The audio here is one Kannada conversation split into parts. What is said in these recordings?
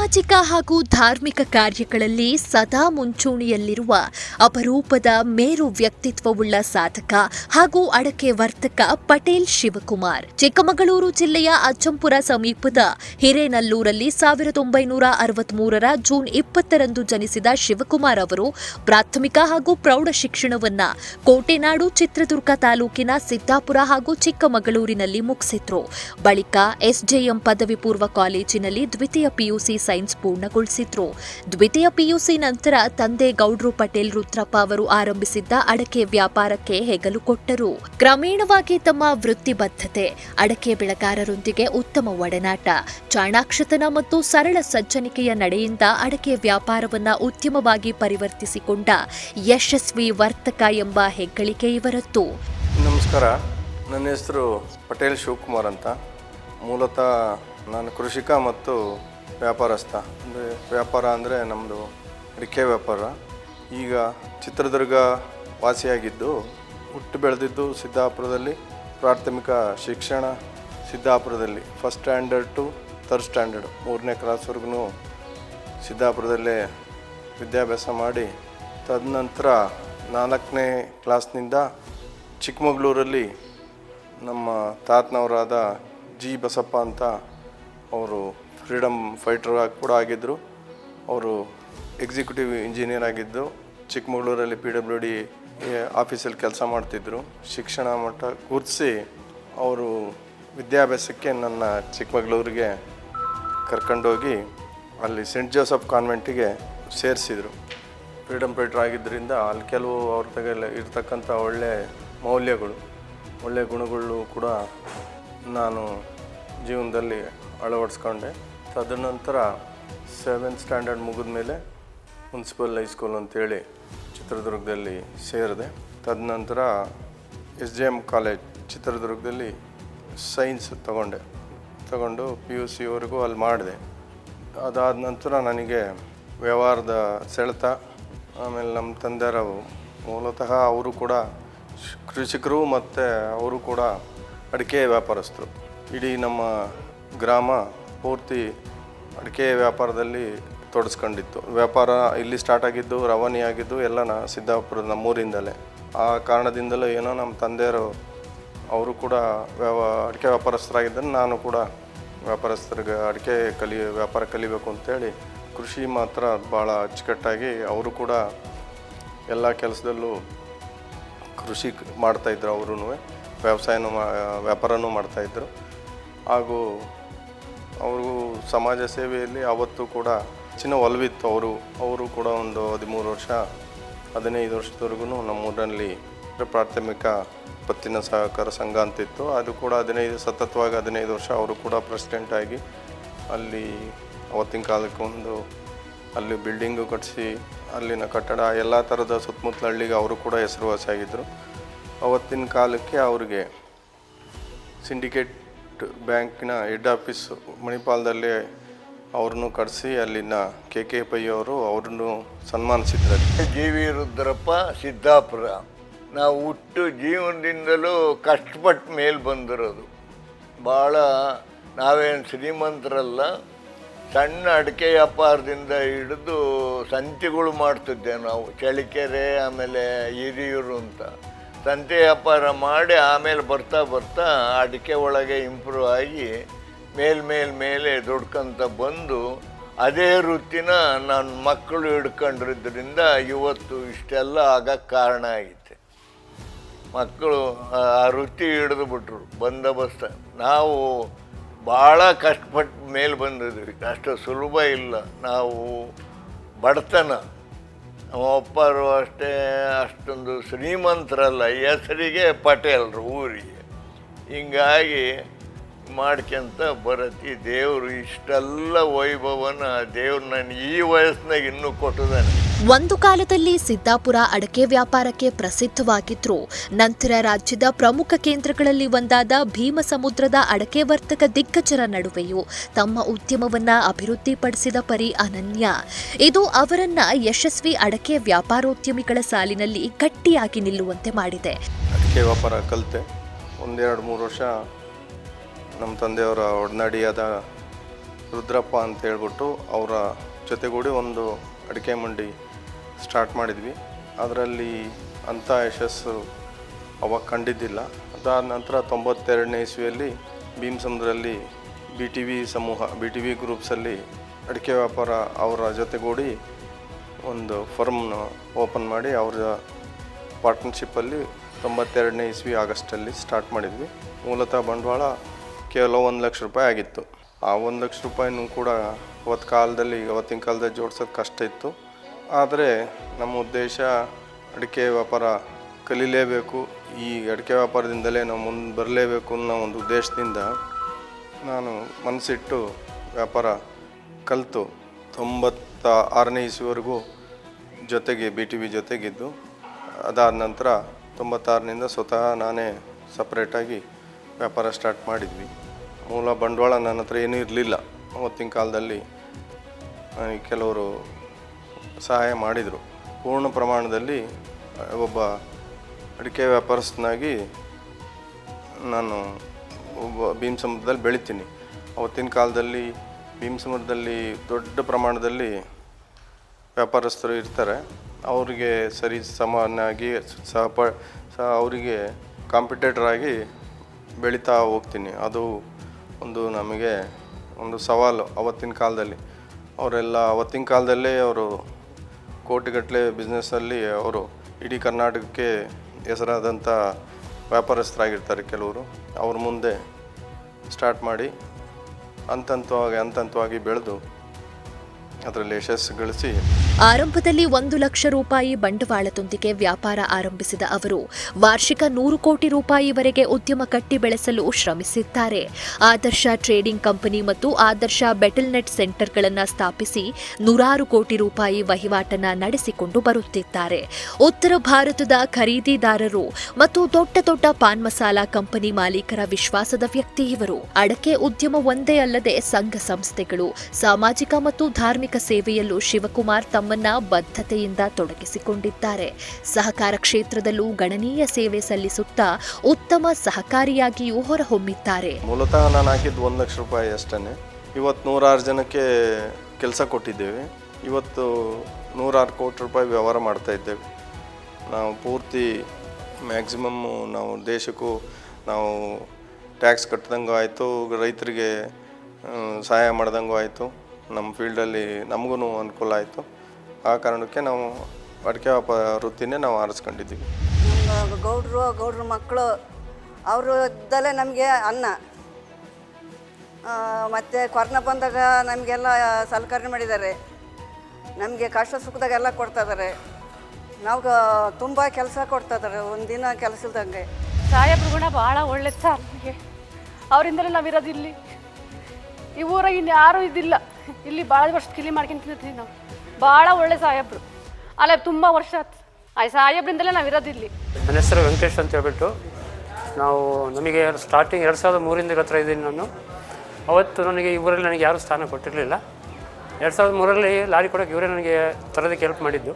ಹಾಗೂ ಧಾರ್ಮಿಕ ಕಾರ್ಯಗಳಲ್ಲಿ ಸದಾ ಮುಂಚೂಣಿಯಲ್ಲಿರುವ ಅಪರೂಪದ ಮೇರು ವ್ಯಕ್ತಿತ್ವವುಳ್ಳ ಸಾಧಕ ಹಾಗೂ ಅಡಕೆ ವರ್ತಕ ಪಟೇಲ್ ಶಿವಕುಮಾರ್. ಚಿಕ್ಕಮಗಳೂರು ಜಿಲ್ಲೆಯ ಅಜ್ಜಂಪುರ ಸಮೀಪದ ಹಿರೇನಲ್ಲೂರಲ್ಲಿ ಸಾವಿರದ ಒಂಬೈನೂರ ಅರವತ್ಮೂರರ ಜೂನ್ ಇಪ್ಪತ್ತರಂದು ಜನಿಸಿದ ಶಿವಕುಮಾರ್ ಅವರು ಪ್ರಾಥಮಿಕ ಹಾಗೂ ಪ್ರೌಢ ಶಿಕ್ಷಣವನ್ನ ಕೋಟೆನಾಡು ಚಿತ್ರದುರ್ಗ ತಾಲೂಕಿನ ಸಿದ್ದಾಪುರ ಹಾಗೂ ಚಿಕ್ಕಮಗಳೂರಿನಲ್ಲಿ ಮುಗಿಸಿದ್ರು. ಬಳಿಕ ಎಸ್ಜೆಎಂ ಪದವಿ ಪೂರ್ವ ಕಾಲೇಜಿನಲ್ಲಿ ದ್ವಿತೀಯ ಪಿಯುಸಿ ಸೈನ್ಸ್ ಪೂರ್ಣಗೊಳಿಸಿದ್ರು. ದ್ವಿತೀಯ ಪಿಯುಸಿ ನಂತರ ತಂದೆ ಗೌಡ್ರು ಪಟೇಲ್ ರುದ್ರಪ್ಪ ಅವರು ಆರಂಭಿಸಿದ್ದ ಅಡಕೆ ವ್ಯಾಪಾರಕ್ಕೆ ಹೆಗಲು ಕೊಟ್ಟರು. ಕ್ರಮೇಣವಾಗಿ ತಮ್ಮ ವೃತ್ತಿಬದ್ಧತೆ ಅಡಕೆ ಬೆಳೆಗಾರರೊಂದಿಗೆ ಉತ್ತಮ ಒಡನಾಟ, ಚಾಣಾಕ್ಷತನ ಮತ್ತು ಸರಳ ಸಜ್ಜನಿಕೆಯ ನಡೆಯಿಂದ ಅಡಕೆ ವ್ಯಾಪಾರವನ್ನ ಉದ್ಯಮವಾಗಿ ಪರಿವರ್ತಿಸಿಕೊಂಡ ಯಶಸ್ವಿ ವರ್ತಕ ಎಂಬ ಹೆಗ್ಗಳಿಕೆ ಇವರದ್ದು. ನಮಸ್ಕಾರ. ನನ್ನ ಹೆಸರು ಪಟೇಲ್ ಶಿವಕುಮಾರ್ ಅಂತ. ಮೂಲತಃ ನಾನು ಕೃಷಿಕ ಮತ್ತು ವ್ಯಾಪಾರಸ್ಥ. ಅಂದರೆ ವ್ಯಾಪಾರ ಅಂದರೆ ನಮ್ಮದು ಅಡಿಕೆ ವ್ಯಾಪಾರ. ಈಗ ಚಿತ್ರದುರ್ಗ ವಾಸಿಯಾಗಿದ್ದು, ಹುಟ್ಟು ಬೆಳೆದಿದ್ದು ಸಿದ್ದಾಪುರದಲ್ಲಿ ಪ್ರಾಥಮಿಕ ಶಿಕ್ಷಣ ಸಿದ್ದಾಪುರದಲ್ಲಿ. First standard to third standard ಮೂರನೇ ಕ್ಲಾಸ್ವರೆಗೂ ಸಿದ್ದಾಪುರದಲ್ಲೇ ವಿದ್ಯಾಭ್ಯಾಸ ಮಾಡಿ, ತದನಂತರ ನಾಲ್ಕನೇ ಕ್ಲಾಸ್ನಿಂದ ಚಿಕ್ಕಮಗಳೂರಲ್ಲಿ ನಮ್ಮ ತಾತನವರಾದ ಜಿ ಬಸಪ್ಪ ಅಂತ ಅವರು ಫ್ರೀಡಮ್ ಫೈಟರ್ ಕೂಡ ಆಗಿದ್ದರು ಅವರು ಎಕ್ಸಿಕ್ಯೂಟಿವ್ ಇಂಜಿನಿಯರ್ ಆಗಿದ್ದು, ಚಿಕ್ಕಮಗಳೂರಲ್ಲಿ ಪಿ ಡಬ್ಲ್ಯೂ ಡಿ ಆಫೀಸಲ್ಲಿ ಕೆಲಸ ಮಾಡ್ತಿದ್ದರು ಶಿಕ್ಷಣ ಮಟ್ಟ ಕೂರಿಸಿ ಅವರು ವಿದ್ಯಾಭ್ಯಾಸಕ್ಕೆ ನನ್ನ ಚಿಕ್ಕಮಗಳೂರಿಗೆ ಕರ್ಕೊಂಡೋಗಿ ಅಲ್ಲಿ ಸೆಂಟ್ ಜೋಸಫ್ ಕಾನ್ವೆಂಟಿಗೆ ಸೇರಿಸಿದರು. ಫ್ರೀಡಮ್ ಫೈಟರ್ ಆಗಿದ್ದರಿಂದ ಅಲ್ಲಿ ಕೆಲವು ಅವ್ರ ತಗಲ ಇರ್ತಕ್ಕಂಥ ಒಳ್ಳೆಯ ಮೌಲ್ಯಗಳು ಒಳ್ಳೆಯ ಗುಣಗಳು ಕೂಡ ನಾನು ಜೀವನದಲ್ಲಿ ಅಳವಡಿಸ್ಕೊಂಡೆ. ತದನಂತರ ಸೆವೆಂತ್ ಸ್ಟ್ಯಾಂಡರ್ಡ್ ಮುಗಿದ ಮೇಲೆ ಮುನ್ಸಿಪಲ್ ಹೈಸ್ಕೂಲ್ ಅಂತೇಳಿ ಚಿತ್ರದುರ್ಗದಲ್ಲಿ ಸೇರಿದೆ. ತದನಂತರ ಎಸ್ ಜೆ ಎಂ ಕಾಲೇಜ್ ಚಿತ್ರದುರ್ಗದಲ್ಲಿ ಸೈನ್ಸ್ ತಗೊಂಡೆ. ತಗೊಂಡು ಪಿ ಯು ಸಿವರೆಗೂ ಅಲ್ಲಿ ಮಾಡಿದೆ. ಅದಾದ ನಂತರ ನನಗೆ ವ್ಯವಹಾರದ ಸೆಳೆತ, ಆಮೇಲೆ ನಮ್ಮ ತಂದೆಯವರು ಮೂಲತಃ ಅವರು ಕೂಡ ಕೃಷಿಕರು ಮತ್ತು ಅವರು ಕೂಡ ಅಡಿಕೆ ವ್ಯಾಪಾರಸ್ಥರು. ಇಡೀ ನಮ್ಮ ಗ್ರಾಮ ಪೂರ್ತಿ ಅಡಿಕೆ ವ್ಯಾಪಾರದಲ್ಲಿ ತೊಡಸ್ಕೊಂಡಿತ್ತು. ವ್ಯಾಪಾರ ಇಲ್ಲಿ ಸ್ಟಾರ್ಟ್ ಆಗಿದ್ದು, ರವಾನೆ ಆಗಿದ್ದು ಎಲ್ಲ ಸಿದ್ದಾಪುರದ ನಮ್ಮೂರಿಂದಲೇ. ಆ ಕಾರಣದಿಂದಲೂ ಏನೋ ನಮ್ಮ ತಂದೆಯರು ಅವರು ಕೂಡ ವ್ಯಾವ, ಅಡಿಕೆ ವ್ಯಾಪಾರಸ್ಥರಾಗಿದ್ದನ್ನು ನಾನು ಕೂಡ ವ್ಯಾಪಾರಸ್ಥರಿಗೆ ಅಡಿಕೆ ಕಲಿ, ವ್ಯಾಪಾರ ಕಲಿಬೇಕು ಅಂತೇಳಿ ಕೃಷಿ ಮಾತ್ರ ಭಾಳ ಅಚ್ಚುಕಟ್ಟಾಗಿ ಅವರು ಕೂಡ ಎಲ್ಲ ಕೆಲಸದಲ್ಲೂ ಕೃಷಿ ಮಾಡ್ತಾಯಿದ್ರು ಅವರು ವ್ಯವಸಾಯನೂ ಮಾ, ವ್ಯಾಪಾರನೂ ಮಾಡ್ತಾಯಿದ್ರು ಹಾಗೂ ಅವರು ಸಮಾಜ ಸೇವೆಯಲ್ಲಿ ಅವತ್ತು ಕೂಡ ಹೆಚ್ಚಿನ ಒಲವಿತ್ತು ಅವರು. ಅವರು ಕೂಡ ಒಂದು ಹದಿಮೂರು ವರ್ಷ, ಹದಿನೈದು ವರ್ಷದವರೆಗೂ ನಮ್ಮೂರಿನಲ್ಲಿ ಪ್ರಾಥಮಿಕ ಪತ್ತಿನ ಸಹಕಾರ ಸಂಘ ಅಂತಿತ್ತು. ಅದು ಕೂಡ ಹದಿನೈದು, ಸತತವಾಗಿ ಹದಿನೈದು ವರ್ಷ ಅವರು ಕೂಡ ಪ್ರೆಸಿಡೆಂಟ್ ಆಗಿ ಅಲ್ಲಿ ಅವತ್ತಿನ ಕಾಲಕ್ಕೆ ಒಂದು ಅಲ್ಲಿ ಬಿಲ್ಡಿಂಗು ಕಟ್ಟಿಸಿ ಅಲ್ಲಿನ ಕಟ್ಟಡ, ಎಲ್ಲ ಥರದ ಸುತ್ತಮುತ್ತಲ ಹಳ್ಳಿಗೆ ಅವರು ಕೂಡ ಹೆಸರುವಾಸಿಯಾಗಿದ್ದರು ಅವತ್ತಿನ ಕಾಲಕ್ಕೆ ಅವರಿಗೆ ಸಿಂಡಿಕೇಟ್ ಬ್ಯಾಂಕಿನ ಹೆಡ್ ಆಫೀಸ್ ಮಣಿಪಾಲದಲ್ಲಿ ಅವ್ರನ್ನೂ ಕರೆಸಿ ಅಲ್ಲಿನ ಕೆ ಕೆ ಪೈ ಅವರು ಅವ್ರನ್ನು ಸನ್ಮಾನಿಸಿದ್ರು ಜಿ ವಿ ರುದ್ರಪ್ಪ ಸಿದ್ದಾಪುರ. ನಾವು ಹುಟ್ಟು ಜೀವನದಿಂದಲೂ ಕಷ್ಟಪಟ್ಟು ಮೇಲೆ ಬಂದಿರೋದು. ಭಾಳ ನಾವೇನು ಶ್ರೀಮಂತರಲ್ಲ, ಸಣ್ಣ ಅಡಿಕೆ ವ್ಯಾಪಾರದಿಂದ ಹಿಡಿದು ಸಂತಿಗಳು ಮಾಡ್ತಿದ್ದೆ ನಾವು. ಚಳಿಕೆರೆ ಆಮೇಲೆ ಹಿರಿಯೂರು ಅಂತ. ಸಂತೆ ವ್ಯಾಪಾರ ಮಾಡಿ ಆಮೇಲೆ ಬರ್ತಾ ಬರ್ತಾ ಅಡಿಕೆ ಒಳಗೆ ಇಂಪ್ರೂವ್ ಆಗಿ ಮೇಲ್ಮೇಲ್ ಮೇಲ್ ದುಡ್ಕೊಂತ ಬಂದು ಅದೇ ವೃತ್ತಿನ ನನ್ನ ಮಕ್ಕಳು ಹಿಡ್ಕೊಂಡಿದ್ದರಿಂದ ಇವತ್ತು ಇಷ್ಟೆಲ್ಲ ಆಗಕ್ಕೆ ಕಾರಣ ಆಗೈತೆ ಮಕ್ಕಳು ಆ ವೃತ್ತಿ ಹಿಡಿದು ಬಿಟ್ರು, ಬಂದೋಬಸ್ತ. ನಾವು ಭಾಳ ಕಷ್ಟಪಟ್ಟು ಮೇಲೆ ಬಂದಿದ್ವಿ. ಅಷ್ಟು ಸುಲಭ ಇಲ್ಲ. ನಾವು ಬಡತನ. ಅಪ್ಪರು ಅಷ್ಟೇ ಅಷ್ಟೊಂದು ಶ್ರೀಮಂತರಲ್ಲ ಹೆಸರಿಗೆ ಪಟೇಲ್ರು ಊರಿಗೆ. ಹಿಂಗಾಗಿ ಮಾಡ್ಕೊಂತ ಬರತಿ ದೇವರು ಇಷ್ಟೆಲ್ಲ ವೈಭವನ ದೇವ್ರು ನಾನು ಈ ವಯಸ್ಸಿನಾಗ ಇನ್ನೂ ಕೊಟ್ಟಿದ್ದಾನೆ. ಒಂದು ಕಾಲದಲ್ಲಿ ಸಿದ್ದಾಪುರ ಅಡಕೆ ವ್ಯಾಪಾರಕ್ಕೆ ಪ್ರಸಿದ್ಧವಾಗಿದ್ರು. ನಂತರ ರಾಜ್ಯದ ಪ್ರಮುಖ ಕೇಂದ್ರಗಳಲ್ಲಿ ಒಂದಾದ ಭೀಮಸಮುದ್ರದ ಅಡಕೆ ವರ್ತಕ ದಿಗ್ಗಜರ ನಡುವೆಯೂ ತಮ್ಮ ಉದ್ಯಮವನ್ನ ಅಭಿವೃದ್ಧಿಪಡಿಸಿದ ಪರಿ ಅನನ್ಯ. ಇದು ಅವರನ್ನ ಯಶಸ್ವಿ ಅಡಕೆ ವ್ಯಾಪಾರೋದ್ಯಮಿಗಳ ಸಾಲಿನಲ್ಲಿ ಗಟ್ಟಿಯಾಗಿ ನಿಲ್ಲುವಂತೆ ಮಾಡಿದೆ. ಅಡಕೆ ವ್ಯಾಪಾರ ಕಲಿತೆ. ಒಂದೆರಡು ಮೂರು ವರ್ಷ ನಮ್ಮ ತಂದೆಯವರ ಒಡನಾಡಿಯಾದ ರುದ್ರಪ್ಪ ಅಂತ ಹೇಳ್ಬಿಟ್ಟು ಅವರ ಜೊತೆಗೂಡಿ ಒಂದು ಅಡಿಕೆ ಮಂಡಿ ಸ್ಟಾರ್ಟ್ ಮಾಡಿದ್ವಿ. ಅದರಲ್ಲಿ ಅಂಥ ಯಶಸ್ಸು ಅವಾಗ ಕಂಡಿದ್ದಿಲ್ಲ. ಅದಾದ ನಂತರ ತೊಂಬತ್ತೆರಡನೇ ಇಸ್ವಿಯಲ್ಲಿ ಭೀಮಸಮುದ್ರಲ್ಲಿ ಬಿ ಟಿ ವಿ ಸಮೂಹ ಬಿ ಟಿ ವಿ ಗ್ರೂಪ್ಸಲ್ಲಿ ಅಡಿಕೆ ವ್ಯಾಪಾರ ಅವರ ಜೊತೆಗೂಡಿ ಒಂದು ಫರ್ಮ್ನ ಓಪನ್ ಮಾಡಿ ಅವರ ಪಾರ್ಟ್ನರ್ಶಿಪ್ಪಲ್ಲಿ ತೊಂಬತ್ತೆರಡನೇ ಇಸ್ವಿ ಆಗಸ್ಟಲ್ಲಿ ಸ್ಟಾರ್ಟ್ ಮಾಡಿದ್ವಿ. ಮೂಲತಃ ಬಂಡವಾಳ ಕೇವಲ ಒಂದು ಲಕ್ಷ ರೂಪಾಯಿ ಆಗಿತ್ತು. ಆ ಒಂದು ಲಕ್ಷ ರೂಪಾಯಿನೂ ಕೂಡ ಅವತ್ತು ಕಾಲದಲ್ಲಿ, ಅವತ್ತಿನ ಕಾಲದಲ್ಲಿ ಜೋಡ್ಸೋದು ಕಷ್ಟ ಇತ್ತು. ಆದರೆ ನಮ್ಮ ಉದ್ದೇಶ ಅಡಿಕೆ ವ್ಯಾಪಾರ ಕಲೀಲೇಬೇಕು. ಈ ಅಡಿಕೆ ವ್ಯಾಪಾರದಿಂದಲೇ ನಾವು ಮುಂದೆ ಬರಲೇಬೇಕು ಅನ್ನೋ ಒಂದು ಉದ್ದೇಶದಿಂದ ನಾನು ಮನಸ್ಸಿಟ್ಟು ವ್ಯಾಪಾರ ಕಲಿತು. ತೊಂಬತ್ತ ಆರನೇ ಇಸ್ವಿವರೆಗೂ ಜೊತೆಗೆ ಬಿ ಟಿ ವಿ ಜೊತೆಗಿದ್ದು. ಅದಾದ ನಂತರ ತೊಂಬತ್ತಾರನಿಂದ ಸ್ವತಃ ನಾನೇ ಸಪ್ರೇಟಾಗಿ ವ್ಯಾಪಾರ ಸ್ಟಾರ್ಟ್ ಮಾಡಿದ್ವಿ. ಮೂಲ ಬಂಡವಾಳ ನನ್ನ ಹತ್ರ ಏನೂ ಇರಲಿಲ್ಲ. ಅವತ್ತಿನ ಕಾಲದಲ್ಲಿ ಕೆಲವರು ಸಹಾಯ ಮಾಡಿದರು. ಪೂರ್ಣ ಪ್ರಮಾಣದಲ್ಲಿ ಒಬ್ಬ ಅಡಿಕೆ ವ್ಯಾಪಾರಸ್ಥನಾಗಿ ನಾನು ಒಬ್ಬ ಭೀಮ್ ಸಮುದ್ರದಲ್ಲಿ ಬೆಳಿತೀನಿ. ಅವತ್ತಿನ ಕಾಲದಲ್ಲಿ ಭೀಮ್ ಸಮುದ್ರದಲ್ಲಿ ದೊಡ್ಡ ಪ್ರಮಾಣದಲ್ಲಿ ವ್ಯಾಪಾರಸ್ಥರು ಇರ್ತಾರೆ. ಅವರಿಗೆ ಸರಿ ಸಮಾನಾಗಿ ಸಹ ಅವರಿಗೆ ಕಾಂಪಿಟೇಟರ್ ಆಗಿ ಬೆಳೀತಾ ಹೋಗ್ತೀನಿ. ಅದು ಒಂದು ನಮಗೆ ಒಂದು ಸವಾಲು ಅವತ್ತಿನ ಕಾಲದಲ್ಲಿ. ಅವರೆಲ್ಲ ಅವತ್ತಿನ ಕಾಲದಲ್ಲೇ ಅವರು ಕೋಟಿಗಟ್ಟಲೆ ಬಿಸ್ನೆಸ್ಸಲ್ಲಿ ಅವರು ಇಡೀ ಕರ್ನಾಟಕಕ್ಕೆ ಹೆಸರಾದಂಥ ವ್ಯಾಪಾರಸ್ಥರಾಗಿರ್ತಾರೆ ಕೆಲವರು. ಅವ್ರ ಮುಂದೆ ಸ್ಟಾರ್ಟ್ ಮಾಡಿ ಹಂತಂತವಾಗಿ ಹಂತಂತವಾಗಿ ಬೆಳೆದು ಅದರಲ್ಲಿ ಯಶಸ್ಸು ಗಳಿಸಿ ಆರಂಭದಲ್ಲಿ ಒಂದು ಲಕ್ಷ ರೂಪಾಯಿ ಬಂಡವಾಳದೊಂದಿಗೆ ವ್ಯಾಪಾರ ಆರಂಭಿಸಿದ ಅವರು, ವಾರ್ಷಿಕ ನೂರು ಕೋಟಿ ರೂಪಾಯಿವರೆಗೆ ಉದ್ಯಮ ಕಟ್ಟಿ ಬೆಳೆಸಲು ಶ್ರಮಿಸಿದ್ದಾರೆ. ಆದರ್ಶ ಟ್ರೇಡಿಂಗ್ ಕಂಪನಿ ಮತ್ತು ಆದರ್ಶ ಬೆಟಲ್ನೆಟ್ ಸೆಂಟರ್ಗಳನ್ನು ಸ್ಥಾಪಿಸಿ ನೂರಾರು ಕೋಟಿ ರೂಪಾಯಿ ವಹಿವಾಟನ್ನ ನಡೆಸಿಕೊಂಡು ಬರುತ್ತಿದ್ದಾರೆ. ಉತ್ತರ ಭಾರತದ ಖರೀದಿದಾರರು ಮತ್ತು ದೊಡ್ಡ ದೊಡ್ಡ ಪಾನ್ ಮಸಾಲಾ ಕಂಪನಿ ಮಾಲೀಕರ ವಿಶ್ವಾಸದ ವ್ಯಕ್ತಿ ಇವರು. ಅಡಕೆ ಉದ್ಯಮ ಒಂದೇ ಅಲ್ಲದೆ ಸಂಘ ಸಂಸ್ಥೆಗಳು, ಸಾಮಾಜಿಕ ಮತ್ತು ಧಾರ್ಮಿಕ ಸೇವೆಯಲ್ಲೂ ಶಿವಕುಮಾರ್ ತಮ್ಮನ್ನ ಬದ್ಧತೆಯಿಂದ ತೊಡಗಿಸಿಕೊಂಡಿದ್ದಾರೆ. ಸಹಕಾರ ಕ್ಷೇತ್ರದಲ್ಲೂ ಗಣನೀಯ ಸೇವೆ ಸಲ್ಲಿಸುತ್ತಾ ಉತ್ತಮ ಸಹಕಾರಿಯಾಗಿಯೂ ಹೊರಹೊಮ್ಮಿದ್ದಾರೆ. ಮೂಲತಃ ನಾನು ಹಾಕಿದ್ದು ಒಂದು ಲಕ್ಷ ರೂಪಾಯಿ ಅಷ್ಟೇ ಇವತ್ತು ನೂರಾರು ಜನಕ್ಕೆ ಕೆಲಸ ಕೊಟ್ಟಿದ್ದೇವೆ. ಇವತ್ತು ನೂರಾರು ಕೋಟಿ ರೂಪಾಯಿ ವ್ಯವಹಾರ ಮಾಡ್ತಾ ಇದ್ದೇವೆ. ನಾವು ಪೂರ್ತಿ ಮ್ಯಾಕ್ಸಿಮಮ್ಮು ನಾವು ದೇಶಕ್ಕೂ ನಾವು ಟ್ಯಾಕ್ಸ್ ಕಟ್ಟಿದಂಗೂ ಆಯಿತು, ರೈತರಿಗೆ ಸಹಾಯ ಮಾಡ್ದಂಗೂ ಆಯಿತು. ನಮ್ಮ ಫೀಲ್ಡಲ್ಲಿ ನಮಗೂ ಅನುಕೂಲ ಆಯಿತು. ಆ ಕಾರಣಕ್ಕೆ ನಾವು ಅಡಿಕೆ ವ್ಯಾಪಾರ ವೃತ್ತಿನೇ ನಾವು ಆರಿಸ್ಕೊಂಡಿದ್ದೀವಿ. ಗೌಡರು ಗೌಡ್ರು ಗೌಡ್ರ ಮಕ್ಕಳು ಅವರು ಇದ್ದಲ್ಲೇ ನಮಗೆ ಅನ್ನ. ಮತ್ತು ಕೊರೋನಾ ಬಂದಾಗ ನಮಗೆಲ್ಲ ಸಲಕರಣೆ ಮಾಡಿದ್ದಾರೆ. ನಮಗೆ ಕಷ್ಟ ಸುಖದಾಗೆಲ್ಲ ಕೊಡ್ತಾ ಇದ್ದಾರೆ. ನಾವು ತುಂಬ ಕೆಲಸ ಕೊಡ್ತಾ ಇದ್ದಾರೆ ಒಂದಿನ ಕೆಲಸ ಇಲ್ದಂಗೆ. ಸಾಹೇಬ್ರ ಗುಣ ಭಾಳ ಒಳ್ಳೆ ಸರ್ ನಮಗೆ. ಅವರಿಂದಲೇ ನಾವಿರೋದು ಇಲ್ಲಿ. ಈ ಊರಾಗ ಇನ್ನು ಯಾರೂ ಇದಿಲ್ಲ. ಇಲ್ಲಿ ಭಾಳ ವರ್ಷ ಕಿಲಿ ಮಾಡ್ಕೊಂಡು ತಿಂತೀವಿ ನಾವು. ಭಾಳ ಒಳ್ಳೆ ಸಾಹೇಬ್ರು ಅಲ್ಲ, ತುಂಬ ವರ್ಷ ಆಯ್ತು ಆ ಸಾಹೇಬ್ರಿಂದಲೇ ನಾವು ಇಲ್ಲಿ. ನನ್ನ ಹೆಸರು ವೆಂಕಟೇಶ್ ಅಂತ ಹೇಳ್ಬಿಟ್ಟು ನಾವು ನಮಗೆ ಸ್ಟಾರ್ಟಿಂಗ್ ಎರಡು ಸಾವಿರದ ಮೂರಿಂದ ಹತ್ರ ಇದ್ದೀನಿ ನಾನು. ಅವತ್ತು ನನಗೆ ಇವರಲ್ಲಿ ನನಗೆ ಯಾರೂ ಸ್ಥಾನ ಕೊಟ್ಟಿರಲಿಲ್ಲ. ಎರಡು ಸಾವಿರದ ಮೂರಲ್ಲಿ ಲಾರಿ ಕೊಡೋಕೆ ಇವರೇ ನನಗೆ ತರೋದಕ್ಕೆ ಹೆಲ್ಪ್ ಮಾಡಿದ್ದು.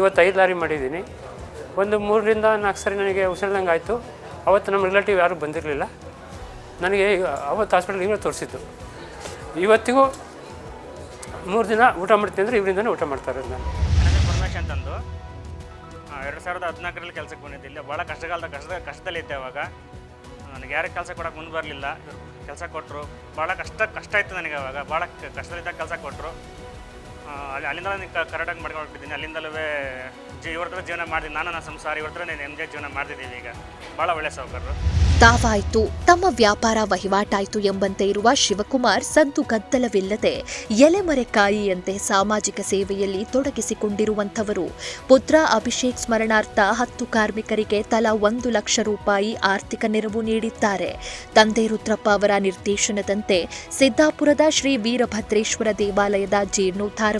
ಇವತ್ತು ಐದು ಲಾರಿ ಮಾಡಿದ್ದೀನಿ. ಒಂದು ಮೂರರಿಂದ ನಾಲ್ಕು ಸರಿ ನನಗೆ ಉಸಿರಿದಂಗೆ ಆಯಿತು. ಅವತ್ತು ನಮ್ಮ ರಿಲೇಟಿವ್ ಯಾರೂ ಬಂದಿರಲಿಲ್ಲ. ನನಗೆ ಅವತ್ತು ಹಾಸ್ಪಿಟಲ್ ಇವರೇ ತೋರಿಸಿದ್ದು. ಇವತ್ತಿಗೂ ಮೂರು ದಿನ ಊಟ ಮಾಡ್ತೀನಿ ಅಂದರೆ ಇವರಿಂದನೇ ಊಟ ಮಾಡ್ತಾರೆ ನಾನು ಪರ್ಮಿಷನ್ ತಂದು ಎರಡು ಸಾವಿರದ ಹದಿನಾಲ್ಕರಲ್ಲಿ ಕೆಲಸಕ್ಕೆ ಬಂದಿದ್ದೆ. ಇಲ್ಲಿ ಭಾಳ ಕಷ್ಟಕಾಲದ ಕಷ್ಟದ ಕಷ್ಟದಲ್ಲಿದ್ದೆ ಅವಾಗ. ನನಗೆ ಯಾರಿಗೆ ಕೆಲಸ ಕೊಡೋಕೆ ಮುಂದೆ ಬರಲಿಲ್ಲ. ಕೆಲಸ ಕೊಟ್ಟರು ಭಾಳ ಕಷ್ಟ ಕಷ್ಟ ಇತ್ತು ನನಗೆ ಅವಾಗ. ಭಾಳ ಕಷ್ಟದಲ್ಲಿದ್ದಾಗ ಕೆಲಸ ಕೊಟ್ಟರು ಅಲ್ಲಿ ಅಲ್ಲಿಂದ ನಾನು ಕರೆಕ್ಟಾಗಿ ಮಾಡ್ಕೊಂಡು ಹೋಗ್ತಿದ್ದೀನಿ ಅಲ್ಲಿಂದಲೂ ಜೀ, ಇವ್ರ ಹತ್ರ ಜೀವನ ಮಾಡಿದ್ದೀನಿ ನಾನು ನನ್ನ ಸಂಸಾರ, ಇವ್ರ ಹತ್ರ ಜೆ ಜೀವನ ಮಾಡ್ತಿದ್ದೀವಿ ಈಗ. ಭಾಳ ಒಳ್ಳೆ ಸಾವುಕಾರರು ತಾವಾಯಿತು, ತಮ್ಮ ವ್ಯಾಪಾರ ವಹಿವಾಟಾಯಿತು ಎಂಬಂತೆ ಇರುವ ಶಿವಕುಮಾರ್ ಸದ್ದು ಗದ್ದಲವಿಲ್ಲದೆ ಎಲೆಮರೆಕಾಯಿಯಂತೆ ಸಾಮಾಜಿಕ ಸೇವೆಯಲ್ಲಿ ತೊಡಗಿಸಿಕೊಂಡಿರುವಂಥವರು. ಪುತ್ರ ಅಭಿಷೇಕ್ ಸ್ಮರಣಾರ್ಥ ಹತ್ತು ಕಾರ್ಮಿಕರಿಗೆ ತಲಾ ಒಂದು ಲಕ್ಷ ರೂಪಾಯಿ ಆರ್ಥಿಕ ನೆರವು ನೀಡಿದ್ದಾರೆ. ತಂದೆ ರುದ್ರಪ್ಪ ಅವರ ನಿರ್ದೇಶನದಂತೆ ಸಿದ್ದಾಪುರದ ಶ್ರೀ ವೀರಭದ್ರೇಶ್ವರ ದೇವಾಲಯದ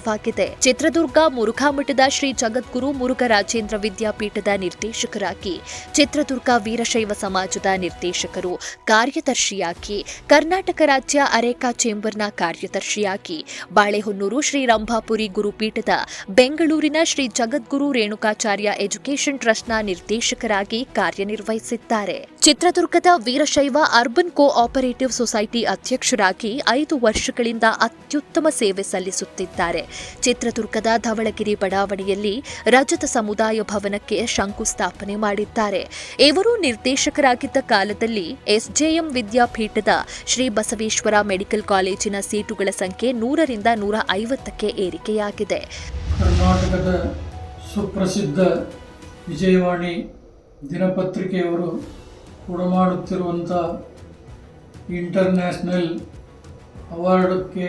ಜೀರ್ಣೋದ್ಧಾರವಾಗಿದೆ ಚಿತ್ರದುರ್ಗ ಮುರುಘಾಮಠದ ಶ್ರೀ ಜಗದ್ಗುರು ಮುರುಘರಾಜೇಂದ್ರ ವಿದ್ಯಾಪೀಠದ ನಿರ್ದೇಶಕರಾಗಿ, ಚಿತ್ರದುರ್ಗ ವೀರಶೈವ ಸಮಾಜದ ನಿರ್ದೇಶಕರು, ಕಾರ್ಯದರ್ಶಿಯಾಗಿ, ಕರ್ನಾಟಕ ರಾಜ್ಯ ಅರೇಕಾ ಚೇಂಬರ್ನ ಕಾರ್ಯದರ್ಶಿಯಾಗಿ, ಬಾಳೆಹೊನ್ನೂರು ಶ್ರೀ ರಂಭಾಪುರಿ ಗುರುಪೀಠದ ಬೆಂಗಳೂರಿನ ಶ್ರೀ ಜಗದ್ಗುರು ರೇಣುಕಾಚಾರ್ಯ ಎಜುಕೇಷನ್ ಟ್ರಸ್ಟ್ನ ನಿರ್ದೇಶಕರಾಗಿ ಕಾರ್ಯನಿರ್ವಹಿಸಿದ್ದಾರೆ. ಚಿತ್ರದುರ್ಗದ Veerashaiva urban cooperative society ಅಧ್ಯಕ್ಷರಾಗಿ ಐದು ವರ್ಷಗಳಿಂದ ಅತ್ಯುತ್ತಮ ಸೇವೆ ಸಲ್ಲಿಸುತ್ತಿದ್ದಾರೆ. ಚಿತ್ರದುರ್ಗದ ಧವಳಗಿರಿ ಬಡಾವಣೆಯಲ್ಲಿ ರಜತ ಸಮುದಾಯ ಭವನಕ್ಕೆ ಶಂಕುಸ್ಥಾಪನೆ ಮಾಡಿದ್ದಾರೆ. ಇವರು ನಿರ್ದೇಶಕರಾಗಿದ್ದ ಕಾಲದಲ್ಲಿ ಎಸ್ಜೆಎಂ ವಿದ್ಯಾಪೀಠದ ಶ್ರೀ ಬಸವೇಶ್ವರ ಮೆಡಿಕಲ್ ಕಾಲೇಜಿನ ಸೀಟುಗಳ ಸಂಖ್ಯೆ ನೂರರಿಂದ ನೂರ ಐವತ್ತಕ್ಕೆ ಏರಿಕೆಯಾಗಿದೆ. ಕರ್ನಾಟಕದ ಸುಪ್ರಸಿದ್ಧ ವಿಜಯವಾಣಿ ದಿನಪತ್ರಿಕೆಯವರು ಕೊಡಮಾಡುತ್ತಿರುವಂಥ ಇಂಟರ್ನ್ಯಾಷನಲ್ ಅವಾರ್ಡಕ್ಕೆ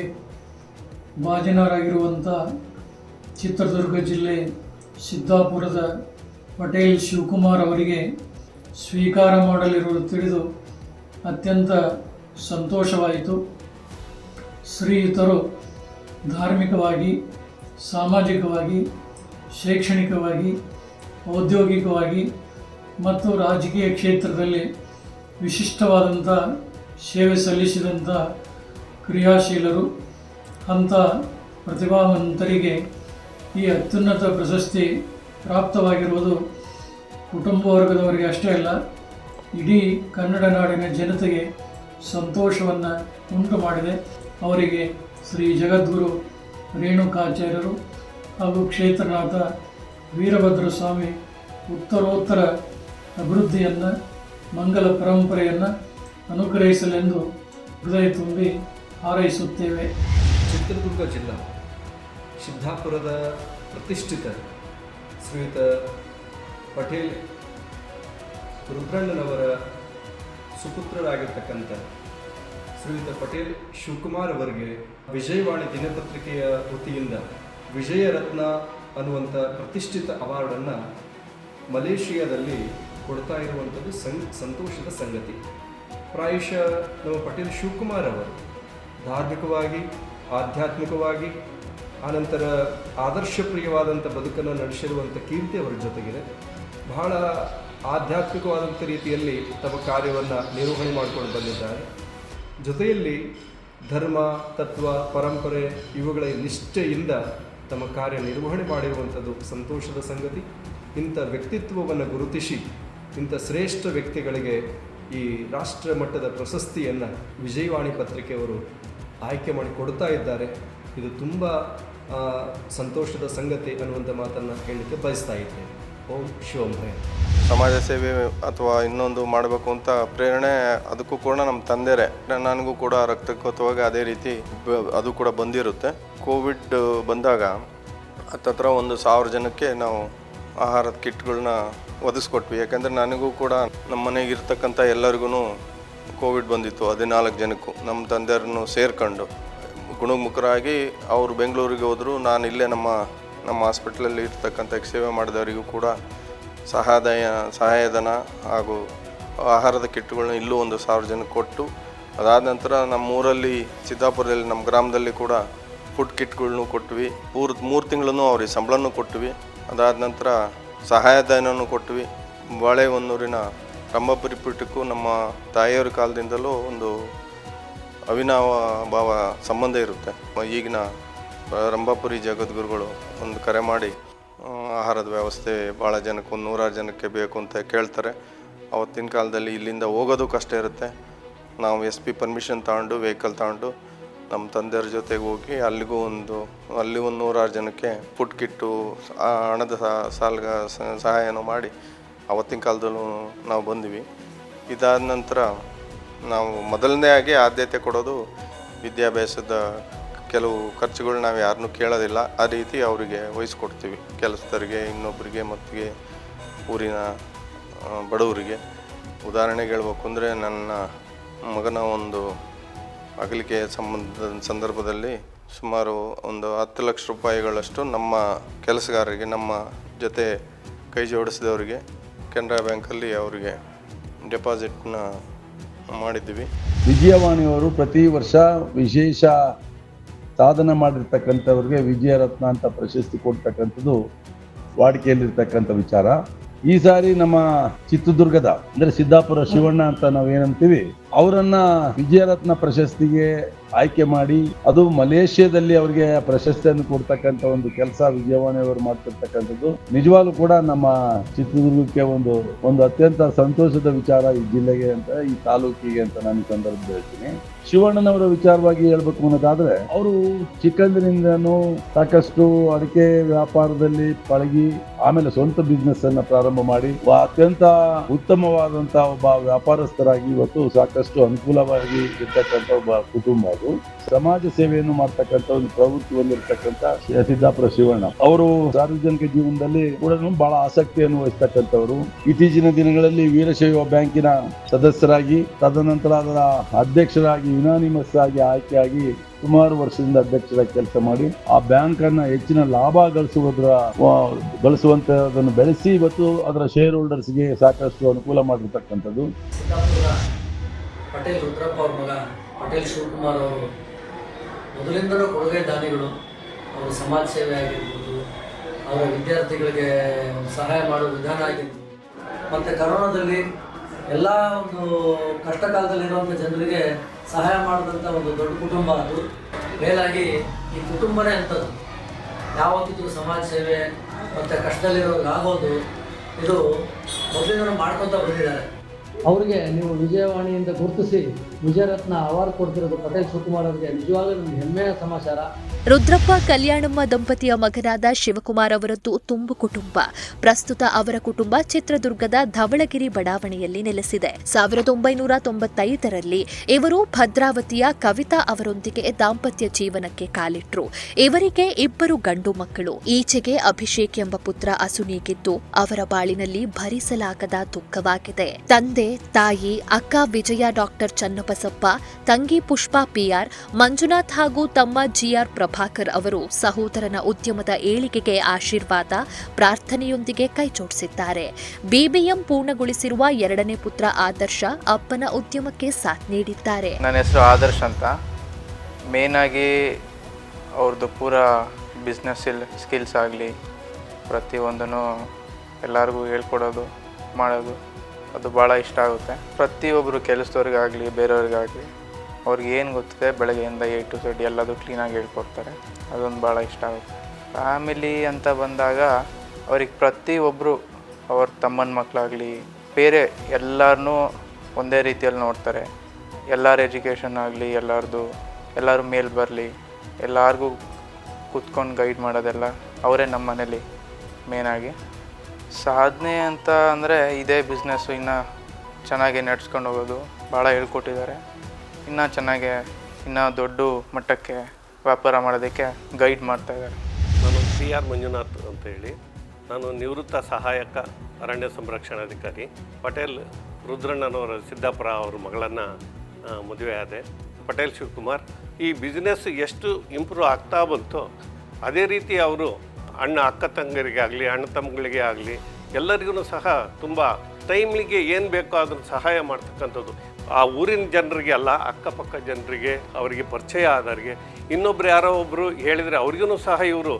ಭಾಜನರಾಗಿರುವಂಥ ಚಿತ್ರದುರ್ಗ ಜಿಲ್ಲೆ ಸಿದ್ದಾಪುರದ ಪಟೇಲ್ ಶಿವಕುಮಾರ್ ಅವರಿಗೆ ಸ್ವೀಕಾರ ಮಾಡಲಿರುವುದು ತಿಳಿದು ಅತ್ಯಂತ ಸಂತೋಷವಾಯಿತು. ಶ್ರೀಯುತರು ಧಾರ್ಮಿಕವಾಗಿ, ಸಾಮಾಜಿಕವಾಗಿ, ಶೈಕ್ಷಣಿಕವಾಗಿ, ಔದ್ಯೋಗಿಕವಾಗಿ ಮತ್ತು ರಾಜಕೀಯ ಕ್ಷೇತ್ರದಲ್ಲಿ ವಿಶಿಷ್ಟವಾದಂಥ ಸೇವೆ ಸಲ್ಲಿಸಿದಂಥ ಕ್ರಿಯಾಶೀಲರು, ಅಂಥ ಪ್ರತಿಭಾವಂತರಿಗೆ ಈ ಅತ್ಯುನ್ನತ ಪ್ರಶಸ್ತಿ ಪ್ರಾಪ್ತವಾಗಿರುವುದು ಕುಟುಂಬ ವರ್ಗದವರಿಗೆ ಅಷ್ಟೇ ಅಲ್ಲ, ಇಡೀ ಕನ್ನಡ ನಾಡಿನ ಜನತೆಗೆ ಸಂತೋಷವನ್ನು ಉಂಟು ಮಾಡಿದೆ. ಅವರಿಗೆ ಶ್ರೀ ಜಗದ್ಗುರು ರೇಣುಕಾಚಾರ್ಯರು ಹಾಗೂ ಕ್ಷೇತ್ರನಾಥ ವೀರಭದ್ರ ಸ್ವಾಮಿ ಉತ್ತರೋತ್ತರ ಅಭಿವೃದ್ಧಿಯನ್ನು, ಮಂಗಲ ಪರಂಪರೆಯನ್ನು ಅನುಗ್ರಹಿಸಲೆಂದು ಹೃದಯ ತುಂಬಿ ಹಾರೈಸುತ್ತೇವೆ. ಚಿತ್ರದುರ್ಗ ಜಿಲ್ಲಾ, ಸಿದ್ದಾಪುರದ ಪ್ರತಿಷ್ಠಿತ ಶ್ರೀಯುತ ಪಟೇಲ್ ರುದ್ರಣ್ಣನವರ ಸುಪುತ್ರರಾಗಿರ್ತಕ್ಕಂಥ ಶ್ರೀಯುತ ಪಟೇಲ್ ಶಿವಕುಮಾರ್ ಅವರಿಗೆ ವಿಜಯವಾಣಿ ದಿನಪತ್ರಿಕೆಯ ವತಿಯಿಂದ ವಿಜಯರತ್ನ ಅನ್ನುವಂಥ ಪ್ರತಿಷ್ಠಿತ ಅವಾರ್ಡನ್ನು ಮಲೇಷಿಯಾದಲ್ಲಿ ಕೊಡ್ತಾ ಇರುವಂಥದ್ದು ಸಂ, ಸಂತೋಷದ ಸಂಗತಿ. ಪ್ರಾಯಶಃ ನಮ್ಮ ಪಟೇಲ್ ಶಿವಕುಮಾರ್ ಅವರು ಧಾರ್ಮಿಕವಾಗಿ, ಆಧ್ಯಾತ್ಮಿಕವಾಗಿ, ಆನಂತರ ಆದರ್ಶಪ್ರಿಯವಾದಂಥ ಬದುಕನ್ನು ನಡೆಸಿರುವಂಥ ಕೀರ್ತಿ ಅವರ ಜೊತೆಗಿದೆ. ಬಹಳ ಆಧ್ಯಾತ್ಮಿಕವಾದಂಥ ರೀತಿಯಲ್ಲಿ ತಮ್ಮ ಕಾರ್ಯವನ್ನು ನಿರ್ವಹಣೆ ಮಾಡಿಕೊಂಡು ಬಂದಿದ್ದಾರೆ. ಜೊತೆಯಲ್ಲಿ ಧರ್ಮ, ತತ್ವ, ಪರಂಪರೆ ಇವುಗಳ ನಿಷ್ಠೆಯಿಂದ ತಮ್ಮ ಕಾರ್ಯ ನಿರ್ವಹಣೆ ಮಾಡಿರುವಂಥದ್ದು ಸಂತೋಷದ ಸಂಗತಿ. ಇಂಥ ವ್ಯಕ್ತಿತ್ವವನ್ನು ಗುರುತಿಸಿ ಇಂಥ ಶ್ರೇಷ್ಠ ವ್ಯಕ್ತಿಗಳಿಗೆ ಈ ರಾಷ್ಟ್ರ ಮಟ್ಟದ ಪ್ರಶಸ್ತಿಯನ್ನು ವಿಜಯವಾಣಿ ಪತ್ರಿಕೆಯವರು ಆಯ್ಕೆ ಮಾಡಿ ಕೊಡ್ತಾ ಇದ್ದಾರೆ. ಇದು ತುಂಬ ಸಂತೋಷದ ಸಂಗತಿ ಅನ್ನುವಂಥ ಮಾತನ್ನು ಹೇಳಲಿಕ್ಕೆ ಬಯಸ್ತಾ ಇದ್ದೇನೆ. ಓಂ ಶಿವಂಭಯ ಸಮಾಜ ಸೇವೆ ಅಥವಾ ಇನ್ನೊಂದು ಮಾಡಬೇಕು ಅಂತ ಪ್ರೇರಣೆ ಅದಕ್ಕೂ ಕೂಡ ನಮ್ಮ ತಂದೆರೇ. ನನಗೂ ಕೂಡ ರಕ್ತಕೋತವಾಗ ಅದೇ ರೀತಿ ಅದು ಕೂಡ ಬಂದಿರುತ್ತೆ. ಕೋವಿಡ್ ಬಂದಾಗ ಹತ್ತತ್ರ ಒಂದು ಸಾವಿರ ಜನಕ್ಕೆ ನಾವು ಆಹಾರದ ಕಿಟ್ಗಳನ್ನ ಒದಗಿಸ್ಕೊಟ್ವಿ. ಯಾಕಂದರೆ ನನಗೂ ಕೂಡ ನಮ್ಮ ಮನೆಗೆ ಇರ್ತಕ್ಕಂಥ ಎಲ್ಲರಿಗೂ ಕೋವಿಡ್ ಬಂದಿತ್ತು, ಹದಿನಾಲ್ಕು ಜನಕ್ಕೂ. ನಮ್ಮ ತಂದೆಯವ್ರನ್ನು ಸೇರ್ಕೊಂಡು. ಗುಣಮುಖರಾಗಿ ಅವರು ಬೆಂಗಳೂರಿಗೆ ಹೋದರು, ನಾನು ಇಲ್ಲೇ ನಮ್ಮ ನಮ್ಮ ಹಾಸ್ಪಿಟ್ಲಲ್ಲಿ ಇರ್ತಕ್ಕಂಥ ಸೇವೆ ಮಾಡಿದವರಿಗೂ ಕೂಡ ಸಹಾಯ ಸಹಾಯಧನ ಹಾಗೂ ಆಹಾರದ ಕಿಟ್ಗಳನ್ನ ಇಲ್ಲೂ ಒಂದು ಸಾವಿರ ಜನಕ್ಕೆ ಕೊಟ್ಟು, ಅದಾದ ನಂತರ ನಮ್ಮ ಊರಲ್ಲಿ ಸಿದ್ದಾಪುರದಲ್ಲಿ ನಮ್ಮ ಗ್ರಾಮದಲ್ಲಿ ಕೂಡ ಫುಡ್ ಕಿಟ್ಗಳ್ನೂ ಕೊಟ್ವಿ. ಮೂರು ಮೂರು ತಿಂಗಳೂ ಅವ್ರಿಗೆ ಸಂಬಳನೂ ಕೊಟ್ವಿ. ಅದಾದ ನಂತರ ಸಹಾಯಧನವನ್ನು ಕೊಟ್ವಿ. ಬಾಳೆಹೊನ್ನೂರಿನ ರಂಭಾಪುರಿ ಪೀಠಕ್ಕೂ ನಮ್ಮ ತಾಯಿಯವರ ಕಾಲದಿಂದಲೂ ಒಂದು ಅವಿನಾವ ಭಾವ ಸಂಬಂಧ ಇರುತ್ತೆ. ಈಗಿನ ರಂಭಾಪುರಿ ಜಗದ್ಗುರುಗಳು ಒಂದು ಕರೆ ಮಾಡಿ ಆಹಾರದ ವ್ಯವಸ್ಥೆ ಭಾಳ ಜನಕ್ಕೆ ಒಂದು ನೂರಾರು ಜನಕ್ಕೆ ಬೇಕು ಅಂತ ಕೇಳ್ತಾರೆ. ಅವತ್ತಿನ ಕಾಲದಲ್ಲಿ ಇಲ್ಲಿಂದ ಹೋಗೋದು ಕಷ್ಟ ಇರುತ್ತೆ. ನಾವು ಎಸ್ ಪಿ ಪರ್ಮಿಷನ್ ತಗೊಂಡು, ವೆಹಿಕಲ್ ತಗೊಂಡು ನಮ್ಮ ತಂದೆಯವ್ರ ಜೊತೆಗೆ ಹೋಗಿ ಅಲ್ಲಿಗೂ ಒಂದು, ಅಲ್ಲಿ ಒಂದು ನೂರಾರು ಜನಕ್ಕೆ ಫುಡ್ ಕಿಟ್ಟು ಆ ಹಣದ ಸಾಲ್ಗ ಸಹಾಯನೂ ಮಾಡಿ ಅವತ್ತಿನ ಕಾಲದಲ್ಲೂ ನಾವು ಬಂದ್ವಿ. ಇದಾದ ನಂತರ ನಾವು ಮೊದಲನೇ ಆಗಿ ಆದ್ಯತೆ ಕೊಡೋದು ವಿದ್ಯಾಭ್ಯಾಸದ ಕೆಲವು ಖರ್ಚುಗಳು ನಾವು ಯಾರನ್ನು ಕೇಳೋದಿಲ್ಲ. ಆ ರೀತಿ ಅವರಿಗೆ ವಹಿಸ್ಕೊಡ್ತೀವಿ. ಕೆಲಸದವರಿಗೆ ಇನ್ನೊಬ್ಬರಿಗೆ ಮತ್ತಿಗೆ ಊರಿನ ಬಡವರಿಗೆ. ಉದಾಹರಣೆಗೆ ಹೇಳ್ಬೇಕು ಅಂದರೆ ನನ್ನ ಮಗನ ಒಂದು ಅಗಲಿಕೆ ಸಂಬಂಧದ ಸಂದರ್ಭದಲ್ಲಿ ಸುಮಾರು ಒಂದು ಹತ್ತು ಲಕ್ಷ ರೂಪಾಯಿಗಳಷ್ಟು ನಮ್ಮ ಕೆಲಸಗಾರರಿಗೆ, ನಮ್ಮ ಜೊತೆ ಕೈ ಜೋಡಿಸಿದವರಿಗೆ ಕೆನರಾ ಬ್ಯಾಂಕಲ್ಲಿ ಅವರಿಗೆ ಡೆಪಾಸಿಟ್ನ ಮಾಡಿದ್ವಿ ವಿಜಯವಾಣಿಯವರು ಪ್ರತಿ ವರ್ಷ ವಿಶೇಷ ಸಾಧನೆ ಮಾಡಿರ್ತಕ್ಕಂಥವ್ರಿಗೆ ವಿಜಯರತ್ನ ಅಂತ ಪ್ರಶಸ್ತಿ ಕೊಡ್ತಕ್ಕಂಥದ್ದು ವಾಡಿಕೆಯಲ್ಲಿರ್ತಕ್ಕಂಥ ವಿಚಾರ. ಈ ಸಾರಿ ನಮ್ಮ ಚಿತ್ರದುರ್ಗದ, ಅಂದರೆ ಸಿದ್ದಾಪುರ ಶಿವಣ್ಣ ಅಂತ ನಾವು ಏನಂತೀವಿ ಅವರನ್ನ ವಿಜಯರತ್ನ ಪ್ರಶಸ್ತಿಗೆ ಆಯ್ಕೆ ಮಾಡಿ, ಅದು ಮಲೇಷ್ಯಾದಲ್ಲಿ ಅವರಿಗೆ ಪ್ರಶಸ್ತಿಯನ್ನು ಕೊಡ್ತಕ್ಕಂಥ ಒಂದು ಕೆಲಸ ವಿಜಯವಾಣಿಯವರು ಮಾಡ್ತಿರ್ತಕ್ಕಂಥದ್ದು. ನಿಜವಾಗ್ಲೂ ಕೂಡ ನಮ್ಮ ಚಿತ್ರದುರ್ಗಕ್ಕೆ ಒಂದು ಒಂದು ಅತ್ಯಂತ ಸಂತೋಷದ ವಿಚಾರ ಈ ಜಿಲ್ಲೆಗೆ ಅಂತ, ಈ ತಾಲೂಕಿಗೆ ಅಂತ ನಾನು ಸಂದರ್ಭದಲ್ಲಿ ಹೇಳ್ತೀನಿ. ಶಿವಣ್ಣನವರ ವಿಚಾರವಾಗಿ ಹೇಳ್ಬೇಕು ಅನ್ನೋದಾದ್ರೆ, ಅವರು ಚಿಕ್ಕಂದಿನಿಂದನೂ ಸಾಕಷ್ಟು ಅಡಿಕೆ ವ್ಯಾಪಾರದಲ್ಲಿ ಪಳಗಿ, ಆಮೇಲೆ ಸ್ವಂತ ಬಿಸ್ನೆಸ್ ಅನ್ನ ಪ್ರಾರಂಭ ಮಾಡಿ ಅತ್ಯಂತ ಉತ್ತಮವಾದಂತಹ ಒಬ್ಬ ವ್ಯಾಪಾರಸ್ಥರಾಗಿ ಇವತ್ತು ಸಾಕಷ್ಟು ಅನುಕೂಲವಾಗಿ ಇರ್ತಕ್ಕಂಥ ಒಬ್ಬ ಕುಟುಂಬ ಅದು. ಸಮಾಜ ಸೇವೆಯನ್ನು ಮಾಡ್ತಕ್ಕಂಥ ಒಂದು ಪ್ರವೃತ್ತಿ ಹೊಂದಿರತಕ್ಕಂಥ ಸಿದ್ದಾಪುರ ಶಿವಣ್ಣ. ಅವರು ಸಾರ್ವಜನಿಕ ಜೀವನದಲ್ಲಿ ಕೂಡ ಬಹಳ ಆಸಕ್ತಿಯನ್ನು ವಹಿಸ್ತಕ್ಕಂಥವರು ಇತ್ತೀಚಿನ ದಿನಗಳಲ್ಲಿ ವೀರಶೈವ ಬ್ಯಾಂಕಿನ ಸದಸ್ಯರಾಗಿ, ತದನಂತರ ಅದರ ಅಧ್ಯಕ್ಷರಾಗಿ ಯುನಾನಿಮಸ್ ಆಗಿ ಆಯ್ಕೆಯಾಗಿ ಸುಮಾರು ವರ್ಷದಿಂದ ಅಧ್ಯಕ್ಷರಾಗಿ ಕೆಲಸ ಮಾಡಿ, ಆ ಬ್ಯಾಂಕ್ ಅನ್ನ ಹೆಚ್ಚಿನ ಲಾಭ ಗಳಿಸುವುದರ ಗಳಿಸುವಂತ ಗಳಿಸುವಂತದನ್ನು ಬೆಳೆಸಿ ಇವತ್ತು ಅದರ ಶೇರ್ ಹೋಲ್ಡರ್ಸ್ಗೆ ಸಾಕಷ್ಟು ಅನುಕೂಲ ಮಾಡಿರ್ತಕ್ಕಂಥದ್ದು. ಪಟೇಲ್ ರುದ್ರಪ್ಪ ಅವ್ರ ಮಗ, ಪಟೇಲ್ ಶಿವಕುಮಾರ್ ಅವರು ಮೊದಲಿಂದಲೂ ಕೊಡುಗೆ ದಾನಿಗಳು. ಅವರು ಸಮಾಜ ಸೇವೆ ಆಗಿರ್ಬೋದು, ಅವರ ವಿದ್ಯಾರ್ಥಿಗಳಿಗೆ ಸಹಾಯ ಮಾಡೋ ವಿಧಾನ ಆಗಿರ್ಬೋದು. ಮತ್ತು ಕರೋನಾದಲ್ಲಿ ಎಲ್ಲ ಒಂದು ಕಷ್ಟ ಕಾಲದಲ್ಲಿರುವಂಥ ಜನರಿಗೆ ಸಹಾಯ ಮಾಡಿದಂಥ ಒಂದು ದೊಡ್ಡ ಕುಟುಂಬ ಅದು. ಮೇಲಾಗಿ ಈ ಕುಟುಂಬನೇ ಅಂಥದ್ದು ಯಾವತ್ತಿದ್ರು ಸಮಾಜ ಸೇವೆ ಮತ್ತು ಕಷ್ಟದಲ್ಲಿರೋರ್ಗೆ ಆಗೋದು ಇದು ಮೊದಲಿಂದ ಮಾಡ್ಕೊತಾ ಬಂದಿದ್ದಾರೆ. ಅವರಿಗೆ ನೀವು ವಿಜಯವಾಣಿಯಿಂದ ಗುರುತಿಸಿ ವಿಜಯರತ್ನ ಅವಾರ್ಡ್ ಕೊಡ್ತಿರೋದು ಪಟೇಲ್ ಶಿವಕುಮಾರ್ ಅವರಿಗೆ. ನಿಜವಾಗ್ಲೂ ನಮ್ಗೆ ಹೆಮ್ಮೆಯ ಸಮಾಚಾರ. ರುದ್ರಪ್ಪ ಕಲ್ಯಾಣಮ್ಮ ದಂಪತಿಯ ಮಗನಾದ ಶಿವಕುಮಾರ್ ಅವರದ್ದು ತುಂಬು ಕುಟುಂಬ. ಪ್ರಸ್ತುತ ಅವರ ಕುಟುಂಬ ಚಿತ್ರದುರ್ಗದ ಧವಳಗಿರಿ ಬಡಾವಣೆಯಲ್ಲಿ ನೆಲೆಸಿದೆ. ಸಾವಿರದ ಒಂಬೈನೂರ ತೊಂಬತ್ತೈದರಲ್ಲಿ ಇವರು ಭದ್ರಾವತಿಯ ಕವಿತಾ ಅವರೊಂದಿಗೆ ದಾಂಪತ್ಯ ಜೀವನಕ್ಕೆ ಕಾಲಿಟ್ರು. ಇವರಿಗೆ ಇಬ್ಬರು ಗಂಡು ಮಕ್ಕಳು. ಈಚೆಗೆ ಅಭಿಷೇಕ್ ಎಂಬ ಪುತ್ರ ಅಸುನೀಗಿದ್ದು, ಅವರ ಬಾಳಿನಲ್ಲಿ ಭರಿಸಲಾಗದ ದುಃಖವಾಗಿದೆ. ತಂದೆ, ತಾಯಿ, ಅಕ್ಕ ವಿಜಯ ಡಾಕ್ಟರ್ ಚನ್ನಬಸಪ್ಪ ತಂಗಿ ಪುಷ್ಪಾ ಪಿಆರ್, ಮಂಜುನಾಥ್ ಹಾಗೂ ತಮ್ಮ ಜಿಆರ್ ಪ್ರಭಾಕರ್ ಅವರು ಸಹೋದರನ ಉದ್ಯಮದ ಏಳಿಗೆಗೆ ಆಶೀರ್ವಾದ, ಪ್ರಾರ್ಥನೆಯೊಂದಿಗೆ ಕೈಜೋಡಿಸಿದ್ದಾರೆ. ಬಿಬಿಎಂ ಪೂರ್ಣಗೊಳಿಸಿರುವ ಎರಡನೇ ಪುತ್ರ ಆದರ್ಶ ಅಪ್ಪನ ಉದ್ಯಮಕ್ಕೆ ಸಾಥ್ ನೀಡಿದ್ದಾರೆ. ನನ್ನ ಹೆಸರು ಆದರ್ಶ ಅಂತ. ಮೇನಾಗಿ ಅವ್ರದ್ದು ಪೂರ ಬಿಸ್ನೆಸ್ ಸ್ಕಿಲ್ಸ್ ಆಗಲಿ ಪ್ರತಿಯೊಂದನ್ನು ಎಲ್ಲರಿಗೂ ಹೇಳ್ಕೊಡೋದು, ಮಾಡೋದು. ಅದು ಭಾಳ ಇಷ್ಟ ಆಗುತ್ತೆ. ಪ್ರತಿಯೊಬ್ಬರು ಕೆಲಸದವ್ರಿಗಾಗಲಿ, ಬೇರೆಯವ್ರಿಗಾಗಲಿ ಅವ್ರಿಗೆ ಏನು ಗೊತ್ತಿದೆ ಬೆಳಗ್ಗೆಯಿಂದ ಏ ಟು ಸೆಡ್ ಎಲ್ಲದೂ ಕ್ಲೀನಾಗಿ ಹೇಳ್ಕೊಡ್ತಾರೆ. ಅದೊಂದು ಭಾಳ ಇಷ್ಟ ಆಗುತ್ತೆ. ಫ್ಯಾಮಿಲಿ ಅಂತ ಬಂದಾಗ ಅವ್ರಿಗೆ ಪ್ರತಿಯೊಬ್ಬರು ಅವ್ರ ತಮ್ಮನ ಮಕ್ಕಳಾಗಲಿ ಬೇರೆ ಎಲ್ಲರನ್ನೂ ಒಂದೇ ರೀತಿಯಲ್ಲಿ ನೋಡ್ತಾರೆ. ಎಲ್ಲರ ಎಜುಕೇಷನ್ ಆಗಲಿ, ಎಲ್ಲರದು, ಎಲ್ಲರೂ ಮೇಲ್ ಬರಲಿ, ಎಲ್ಲರಿಗೂ ಕೂತ್ಕೊಂಡು ಗೈಡ್ ಮಾಡೋದೆಲ್ಲ ಅವರೇ ನಮ್ಮ ಮನೇಲಿ ಮೇನಾಗಿ ಸಾಧನೆ ಅಂತ ಅಂದರೆ ಇದೇ ಬಿಸ್ನೆಸ್ಸು ಇನ್ನೂ ಚೆನ್ನಾಗಿ ನಡೆಸ್ಕೊಂಡು ಹೋಗೋದು. ಭಾಳ ಹೇಳ್ಕೊಟ್ಟಿದ್ದಾರೆ. ಇನ್ನೂ ಚೆನ್ನಾಗೆ, ಇನ್ನೂ ದೊಡ್ಡ ಮಟ್ಟಕ್ಕೆ ವ್ಯಾಪಾರ ಮಾಡೋದಕ್ಕೆ ಗೈಡ್ ಮಾಡ್ತಾ ಇದ್ದಾರೆ. ನಾನು ಸಿ ಆರ್ ಮಂಜುನಾಥ್ ಅಂತ ಹೇಳಿ. ನಾನು ನಿವೃತ್ತ ಸಹಾಯಕ, ಅರಣ್ಯ ಸಂರಕ್ಷಣಾಧಿಕಾರಿ. ಪಟೇಲ್ ರುದ್ರಣ್ಣನವರ, ಸಿದ್ದಾಪುರ ಅವ್ರ ಮಗಳನ್ನು ಮದುವೆ ಆದೆ. ಪಟೇಲ್ ಶಿವಕುಮಾರ್, ಈ ಬಿಸ್ನೆಸ್ ಎಷ್ಟು ಇಂಪ್ರೂವ್ ಆಗ್ತಾ ಬಂತೋ, ಅದೇ ರೀತಿ ಅವರು ಅಣ್ಣ ಅಕ್ಕ ತಂಗರಿಗೆ ಆಗಲಿ, ಅಣ್ಣ ತಮ್ಮಗಳಿಗೆ ಆಗಲಿ, ಎಲ್ಲರಿಗೂ ಸಹ ತುಂಬ ಟೈಮ್ಲಿಗೆ ಏನು ಬೇಕೋ ಅದನ್ನು ಸಹಾಯ ಮಾಡ್ತಕ್ಕಂಥದ್ದು. ಆ ಊರಿನ ಜನರಿಗೆ ಅಲ್ಲ, ಅಕ್ಕಪಕ್ಕ ಜನರಿಗೆ, ಅವರಿಗೆ ಪರಿಚಯ ಆದವರಿಗೆ. ಇನ್ನೊಬ್ರು ಯಾರೋ ಒಬ್ಬರು ಹೇಳಿದರೆ ಅವ್ರಿಗೂ ಸಹ ಇವರು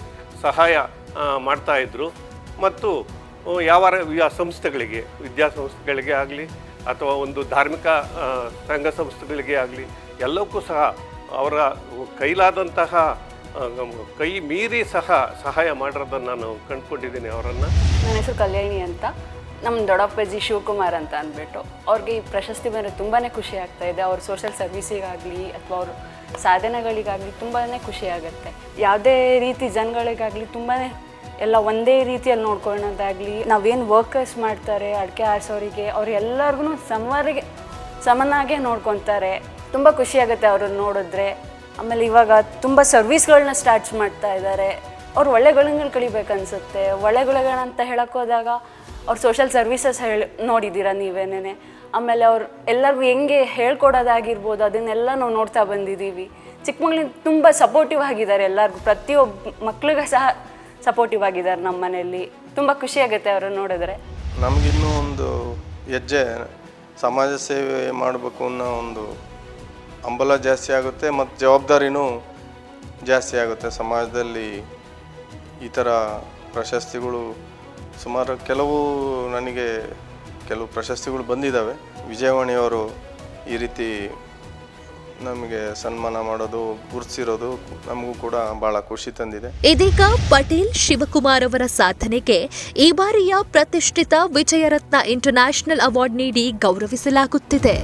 ಸಹಾಯ ಮಾಡ್ತಾಯಿದ್ರು ಮತ್ತು ಯಾವ ಸಂಸ್ಥೆಗಳಿಗೆ, ವಿದ್ಯಾಸಂಸ್ಥೆಗಳಿಗೆ ಆಗಲಿ, ಅಥವಾ ಒಂದು ಧಾರ್ಮಿಕ ಸಂಘ ಸಂಸ್ಥೆಗಳಿಗೆ ಆಗಲಿ, ಎಲ್ಲಕ್ಕೂ ಸಹ ಅವರ ಕೈಲಾದಂತಹ ಕೈ ಮೀರಿ ಸಹ ಸಹಾಯ ಮಾಡಿರೋದನ್ನು ನಾನು ಕಂಡುಕೊಂಡಿದ್ದೀನಿ ಅವರನ್ನು. ನನ್ನ ಹೆಸರು ಕಲ್ಯಾಣಿ ಅಂತ. ನಮ್ಮ ದೊಡ್ಡಪ್ಪಾಜಿ ಶಿವಕುಮಾರ್ ಅಂತ ಅಂದ್ಬಿಟ್ಟು ಅವ್ರಿಗೆ ಈ ಪ್ರಶಸ್ತಿ ಬಂದರೆ ತುಂಬಾ ಖುಷಿ ಆಗ್ತಾ ಇದೆ. ಅವ್ರ ಸೋಷಿಯಲ್ ಸರ್ವಿಸಿಗಾಗಲಿ ಅಥವಾ ಅವ್ರ ಸಾಧನೆಗಳಿಗಾಗಲಿ ತುಂಬಾ ಖುಷಿ ಆಗುತ್ತೆ. ಯಾವುದೇ ರೀತಿ ಜನಗಳಿಗಾಗಲಿ ತುಂಬಾ ಎಲ್ಲ ಒಂದೇ ರೀತಿಯಲ್ಲಿ ನೋಡ್ಕೊಳ್ಳೋದಾಗಲಿ, ನಾವೇನು ವರ್ಕರ್ಸ್ ಮಾಡ್ತಾರೆ, ಅಡಿಕೆ ಆರಿಸೋರಿಗೆ, ಅವ್ರು ಎಲ್ಲರಿಗೂ ಸಮನಾಗೇ ನೋಡ್ಕೊತಾರೆ. ತುಂಬ ಖುಷಿಯಾಗುತ್ತೆ ಅವ್ರನ್ನ ನೋಡಿದ್ರೆ. ಆಮೇಲೆ ಇವಾಗ ತುಂಬ ಸರ್ವಿಸ್ಗಳನ್ನ ಸ್ಟಾರ್ಟ್ ಮಾಡ್ತಾ ಇದ್ದಾರೆ ಅವ್ರು ಒಳ್ಳೆ ಗುಣಗಳು ಕಲಿಬೇಕನ್ಸುತ್ತೆ ಒಳ್ಳೆ ಗುಣಗಳಂತ ಹೇಳಕ್ಕೆ ಹೋದಾಗ ಅವ್ರು ಸೋಷಲ್ ಸರ್ವಿಸಸ್ ಹೇಳಿ ನೋಡಿದ್ದೀರಾ ನೀವೇನೇ ಆಮೇಲೆ ಅವ್ರು ಎಲ್ಲರಿಗೂ ಹೆಂಗೆ ಹೇಳ್ಕೊಡೋದಾಗಿರ್ಬೋದು, ಅದನ್ನೆಲ್ಲ ನಾವು ನೋಡ್ತಾ ಬಂದಿದ್ದೀವಿ ಚಿಕ್ಕಮಗ್ಳಿಂದ ತುಂಬ ಸಪೋರ್ಟಿವ್ ಆಗಿದ್ದಾರೆ ಎಲ್ಲರಿಗೂ. ಪ್ರತಿಯೊಬ್ಬ ಮಕ್ಳಿಗೆ ಸಹ ಸಪೋರ್ಟಿವ್ ಆಗಿದ್ದಾರೆ ನಮ್ಮ ಮನೆಯಲ್ಲಿ. ತುಂಬ ಖುಷಿಯಾಗುತ್ತೆ ಅವರನ್ನು ನೋಡಿದ್ರೆ. ನಮಗಿನ್ನೂ ಒಂದು ಹೆಜ್ಜೆ ಸಮಾಜ ಸೇವೆ ಮಾಡಬೇಕು ಅನ್ನೋ ಒಂದು ಹಂಬಲ ಜಾಸ್ತಿ ಆಗುತ್ತೆ ಮತ್ತು ಜವಾಬ್ದಾರಿನೂ ಜಾಸ್ತಿ ಆಗುತ್ತೆ. ಸಮಾಜದಲ್ಲಿ ಈ ಥರ ಪ್ರಶಸ್ತಿಗಳು ಸುಮಾರು ಕೆಲವು ನನಗೆ ಕೆಲವು ಪ್ರಶಸ್ತಿಗಳು ಬಂದಿದ್ದಾವೆ. ವಿಜಯವಾಣಿಯವರು ಈ ರೀತಿ ನಮಗೆ ಸನ್ಮಾನ ಮಾಡೋದು, ಗುರುತಿಸಿರೋದು ನಮಗೂ ಕೂಡ ಬಹಳ ಖುಷಿ ತಂದಿದೆ. ಇದೀಗ ಪಟೇಲ್ ಶಿವಕುಮಾರ್ ಅವರ ಸಾಧನೆಗೆ ಈ ಬಾರಿಯ ಪ್ರತಿಷ್ಠಿತ ವಿಜಯರತ್ನ ಇಂಟರ್ನ್ಯಾಷನಲ್ ಅವಾರ್ಡ್ ನೀಡಿ ಗೌರವಿಸಲಾಗುತ್ತಿದೆ.